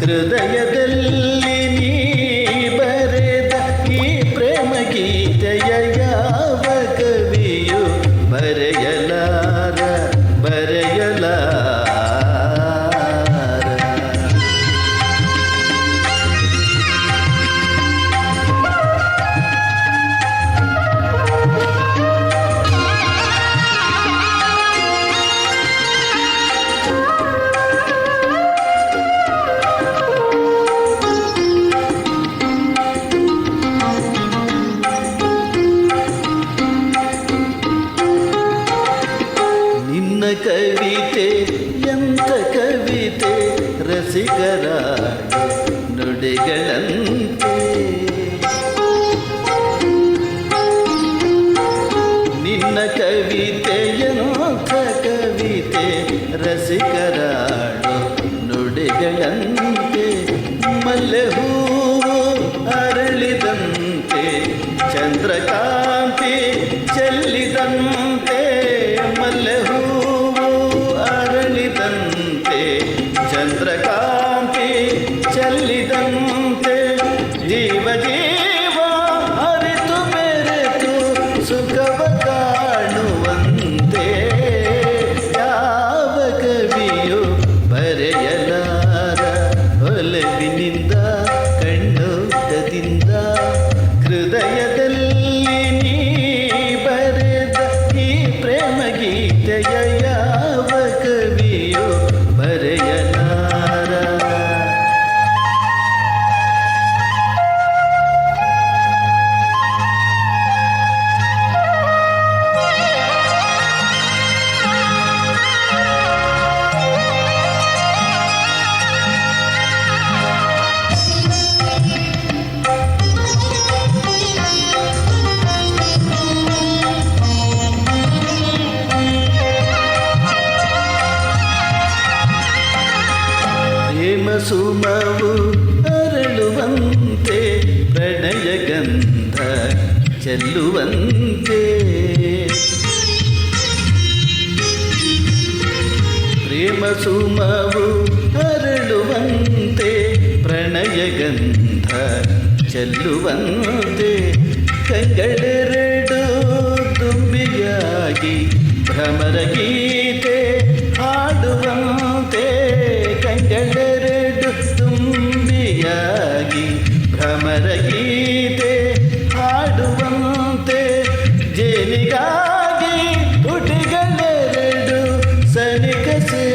ഹൃദയത്തിൽ ರಸಿಕರ ನುಡಿಗಳಂತೆ ನಿನ್ನ ಕವಿತೆ ಎಂಥ ಕವಿತೆ ರಸಿಕರ ನುಡಿಗಳಂತೆ ಮಲ್ಲೆ ಹೂವು ಅರಳಿದಂತೆ ಚಂದ್ರಕಾಂತಿ చంద్రకాంతి చల్లిదంతే ಸುಮವು ಅರಳುವಂತೆ ಪ್ರಣಯ ಗಂಧ ಚೆಲ್ಲುವಂತೆ ಪ್ರೇಮ ಸುಮವು ಅರಳುವಂತೆ ಪ್ರಣಯ ಗಂಧ ಚೆಲ್ಲುವಂತೆ ಕಂಗಳೆರಡು দেখেছি